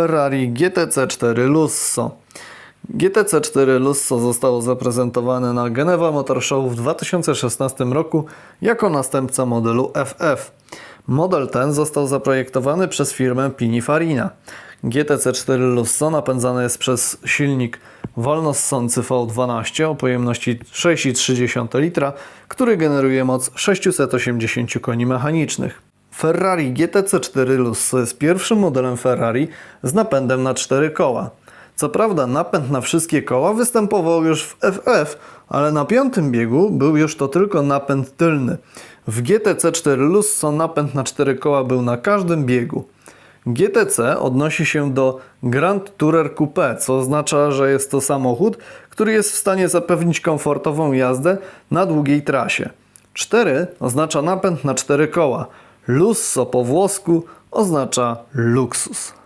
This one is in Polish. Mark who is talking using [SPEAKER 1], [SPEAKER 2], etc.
[SPEAKER 1] Ferrari GTC4 Lusso. GTC4 Lusso zostało zaprezentowane na Geneva Motor Show w 2016 roku jako następca modelu FF. Model ten został zaprojektowany przez firmę Pininfarina. GTC4 Lusso napędzany jest przez silnik wolnossący V12 o pojemności 6,3 litra, który generuje moc 680 koni mechanicznych. Ferrari GTC4 Lusso jest pierwszym modelem Ferrari z napędem na cztery koła. Co prawda napęd na wszystkie koła występował już w FF, ale na piątym biegu był już to tylko napęd tylny. W GTC4 Lusso napęd na cztery koła był na każdym biegu. GTC odnosi się do Grand Tourer Coupé, co oznacza, że jest to samochód, który jest w stanie zapewnić komfortową jazdę na długiej trasie. 4 oznacza napęd na cztery koła. Lusso po włosku oznacza luksus.